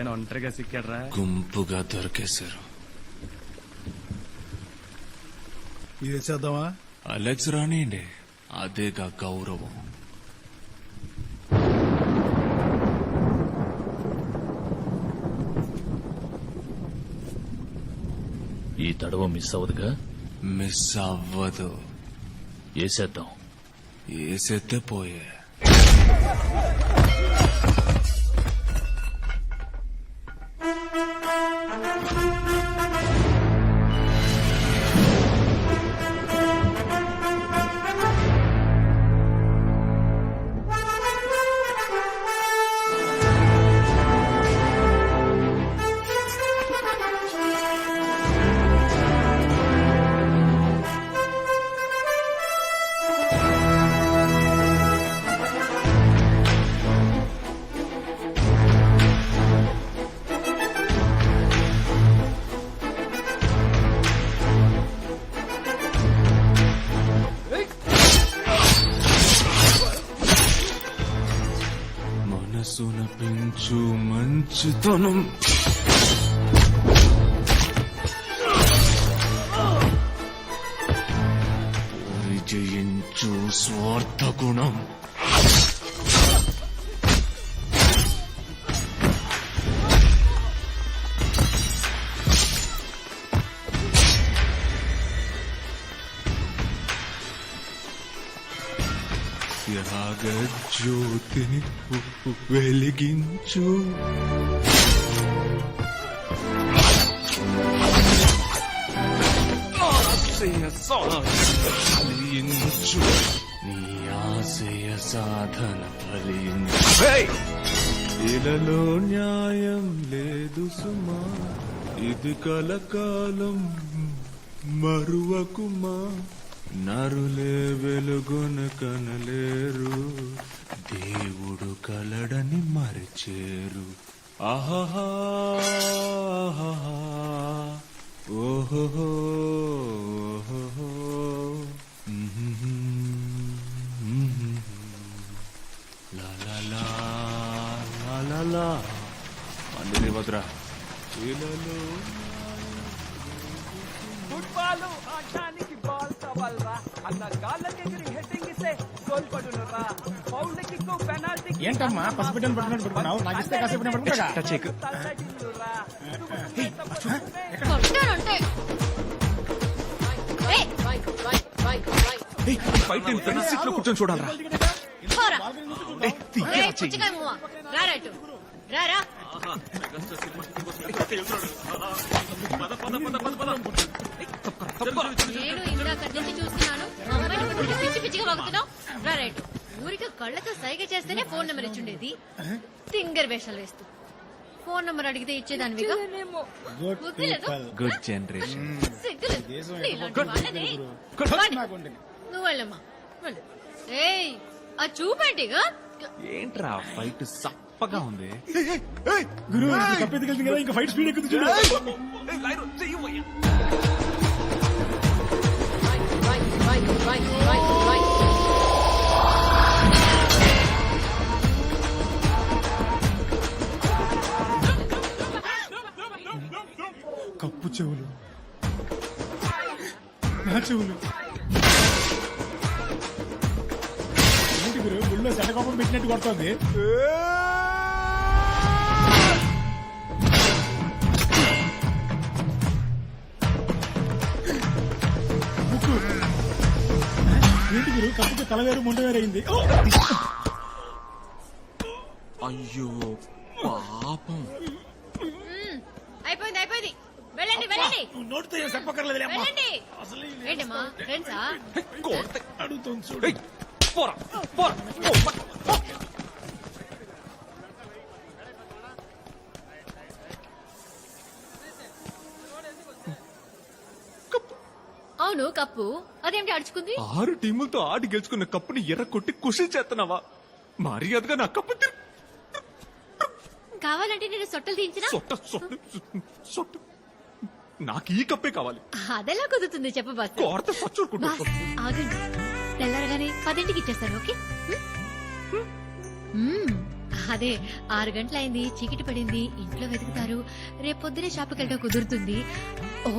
ఎవడైనా ఒంటరిగా సిక్కాడ్రా? గుంపుగా దొరికేశారు. ఇది చేద్దామా? అలెక్స్ రానియండి అదేగా గౌరవం. ఈ తడవ మిస్ అవ్వదుగా? మిస్ అవ్వదు. వేసేద్దాం ఏసెత్తే పోయే. మంచుతనం విజయించు స్వార్థ గుణం. త్యాగ జ్యోతిని వెలిగించు. ఆశయ ఫలించు నీ ఆశయ సాధన ఫలించు ఇలలో న్యాయం లేదు సుమా. ఇది కలకాలం మరువకుమా. నరులే వెలుగున కనలేరు దేవుడు కలడని మరిచేరు. ఆహా ఓహో లా అందుకే భద్రా ఫుట్బాల్ ఆడడానికి బాల్ గాళ్ళకి ఎగిరి హెడ్డింగ్ ఇస్తే గోల్ పడునురా ఫౌల్ కిక్ పెనాల్టీ ఏంటమ్మా పసిబిడ్డను పట్టుకున్నట్టు పట్టుకున్నావు? నాకు ఇస్తే కాసేపు నేను పట్టుకుంటా కొట్టానంటే ఏయ్, ఫైట్ సీట్లో కూర్చొని చూడాలరా. పోరా. ఏయ్, పుచ్చకాయ మువ్వ. రారా ఇటు. రారా. నేను ఇందాక నుంచి చూస్తున్నాను. మా అమ్మాయిని పట్టుకుని పిచ్చి పిచ్చిగా వాగుతున్నావు. రారా ఇటు. ఊరికే కళ్ళతో సైగ చేస్తేనే ఫోన్ నెంబర్ ఇచ్చుండేది తింగర్ వేషాలు వేస్తూ. ఫోన్ నెంబర్ అడిగితే లేదు? Good generation. నువ్వు వెళ్ళమ్మా. వెళ్ళు. ఏయ్ ఆ చూపేంటిగా ఏంట్రా ఫైట్ సప్పగా ఉంది. గురు కదా ఇంకా ఫైట్ స్పీడ్ ఎక్కుతుంది చూడు. కప్పు చెవులు. నా చెవులు. ఏంటి గురు గుళ్ళో శటకోపం పెట్టినట్టు కొడుతోంది? కప్పుకి తల వేరు ముండ వేరు అయింది ఓ! అయ్యో పాపం. అయిపోయింది అయిపోయింది. వెళ్ళండి వెళ్ళండి. నువ్వు నోటితో ఏం చెప్పక్కర్లేదులే అమ్మా. వెళ్ళండి. ఏంటమ్మా ఫ్రెండ్సా? అడుగుతుంది చూడు. పోరా పోరా. అవును కప్పు. అదేంటి అడుచుకుంది? ఆరు టీములతో ఆడి గెలుచుకున్న కప్పుని ఎర్ర కొట్టి కుషి చేస్తున్నావా మర్యాదగా నా కప్పు తిరు. కావాలంటే నేను సొట్టలు తీయించిన? సొట్ట సొట్ట సొట్ట. నాకు ఈ కప్పే కావాలి. అదెలా కుదురుతుంది చెప్ప బాస్. కోరత సచ్చూరుకుంటా. బాస్ ఆగండి. తెల్లారగానే పదింటికి ఇచ్చేస్తాను ఓకే? హ్మ్? హ్మ్. అదే ఆరు గంటలైంది చీకటి పడింది ఇంట్లో వెతుకుతారు. రేపు పొద్దునే షాప్కి వెళ్ళడం కుదురుతుంది. ఓ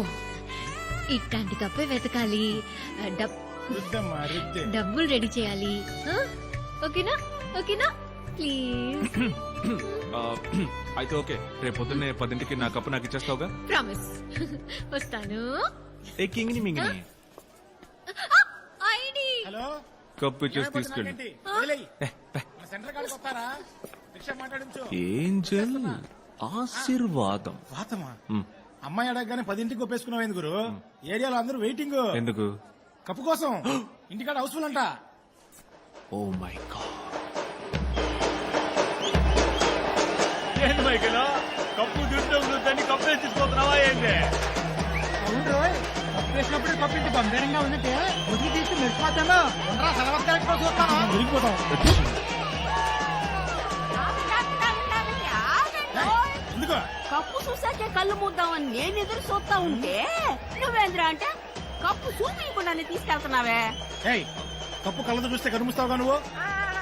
ఇట్లాంటి కప్పే వెతకాలి. డబ్- డబ్బులు రెడీ చేయాలి. ఆ? ఓకేనా? ఓకేనా? ప్లీజ్. అయితే ఓకే. రేపు పొద్దున్నే పదింటికి నా కప్పు నాకు ఇచ్చేస్తావుగా? ప్రామిస్. వస్తాను. ఏ కింగిని మింగిని? ఐడి. హలో? కప్పు ఇచ్చేసి తీసుకెళ్ళి. సెంటర్ కాడికి వస్తారా? రిక్షా మాట్లాడించు. ఏంజల్? ఆశీర్వాదం. వాతమా? అమ్మాయి అడగగానే పదింటికి ఒప్పేసుకున్నావు ఎందుకు ఏరియాలో అందరూ వెయిటింగ్. ఎందుకు? కప్పు కోసం. ఇంటికాడ హౌస్ఫుల్ అంట. Oh my god. ఏంటి మైకిల్? కప్పు దుడ్డు దాన్ని కప్పే తీసుకుంటున్నావా ఏంటి అవును రోయ్ కప్పు వేసినప్పుడు కప్పు ఇంటి బంగారంగా ఉందంటే ముదిరి తీసి మెరిసిపోతాను. ఉండరా సెలవు చూస్తాను దొరికిపోతాం ఎందుకో? కప్పు చూసాకే కళ్ళు మూద్దామని నేను ఎదురు చూస్తా ఉంటే నువ్వేంద్రా అంటే కప్పు చూపించకుండానే తీసుకెళ్తున్నావే. ఏయ్ కప్పు కళ్ళతో చూస్తే కనుముస్తావుగా నువ్వు?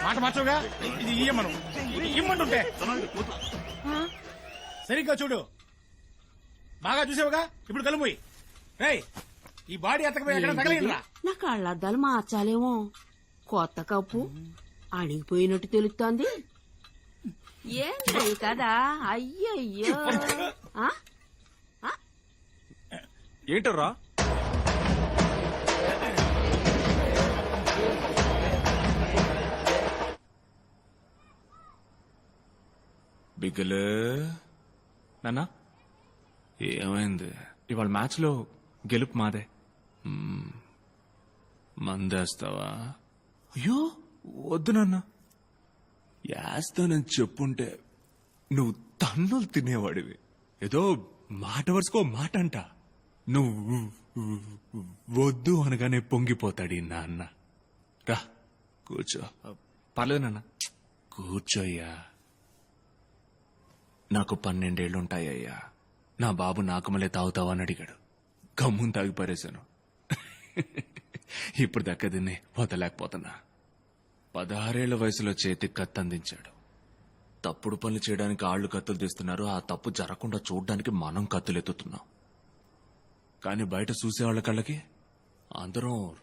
మాట మార్చవుగా? ఇది ఇయ్యమను. ఇమ్మంటుంటే. సరిగ్గా చూడు. బాగా చూసావుగా? ఇప్పుడు కలుమోయి రేయ్ ఈ బాడీ ఎత్తకపోయి ఎక్కడ తగలేదురా? నా కళ్ళద్దాలు మార్చాలేమో. కొత్త కప్పు అణిగిపోయినట్టు తెలుస్తోంది. ఈ కదా అయ్యయ్యో ఆ? ఏంటరా బిగలే నాన్న? ఏమైంది? ఇవాళ మ్యాచ్లో గెలుపు మాదే. మందేస్తావా? అయ్యో వద్దు నాన్న. యాస్తానని చెప్పుంటే నువ్వు తన్నులు తినేవాడివి. ఏదో మాట వరుసుకో మాట అంట నువ్వు వద్దు అనగానే పొంగిపోతాడు ఈ నాన్న. రా కూర్చో. పర్లేదు నాన్న. కూర్చోయ్యా. నాకు పన్నెండేళ్ళుంటాయ్యా నా బాబు నాకమలే తాగుతావా అని అడిగాడు. గమ్మున తాగి పారేశాను. ఇప్పుడు దక్క దీన్ని వదలేకపోతున్నా. పదహారేళ్ళ వయసులో చేతికి కత్తి అందించాడు. తప్పుడు పనులు చేయడానికి ఆళ్ళు కత్తులు తీస్తున్నారు. ఆ తప్పు జరగకుండా చూడడానికి మనం కత్తులు ఎత్తుతున్నాం కానీ బయట చూసేవాళ్ళ కళ్ళకి అందరం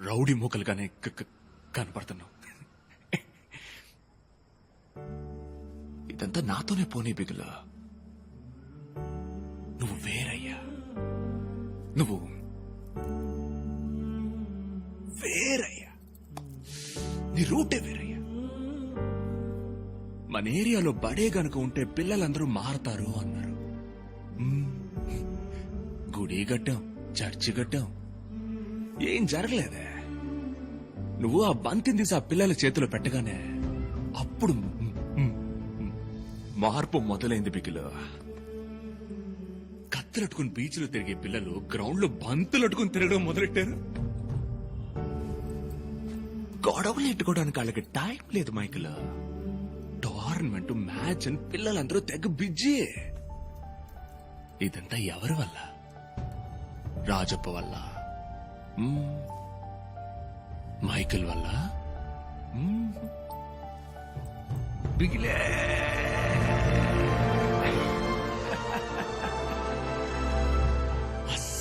రౌడీ మూకలుగానే కనపడుతున్నాం. ఇదంతా నాతోనే పోనీ బిగుల. నువ్వు వేరయ్యా. నువ్వు నీ రూటే వేరయ్యా మన ఏరియాలో బడే గనుక ఉంటే పిల్లలందరూ మారతారు అన్నారు. గుడి గడ్డం చర్చి గడ్డం ఏం జరగలేదే? నువ్వు ఆ బంతిని తీసి ఆ పిల్లల చేతిలో పెట్టగానే అప్పుడు మార్పు మొదలైంది బిగిలో కత్తులట్టుకుని బీచ్లో తిరిగే పిల్లలు గ్రౌండ్లో తిరగడం మొదలెట్టారు? గొడవలు ఎట్టుకోవడానికి వాళ్ళకి టైం లేదు మైకిల్ టోర్నమెంట్ మ్యాచ్ అని పిల్లలందరూ తెగ బిజీ ఇదంతా ఎవరి వల్ల? రాజప్ప వల్ల? మైకిల్ వల్ల? బిగిలే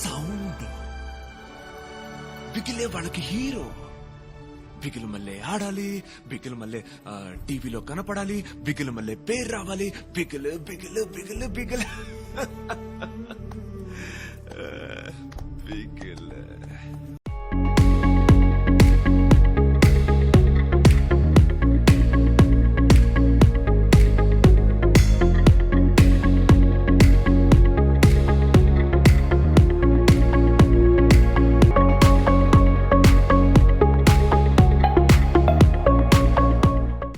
సౌండ్ బిగిలే వాళ్ళకి హీరో బిగిలు మళ్ళీ ఆడాలి బిగిలు మళ్ళీ టీవీలో కనపడాలి బిగిలు మళ్ళీ పేరు రావాలి బిగిలు బిగిలు బిగిలు బిగిలు. బిగిలు.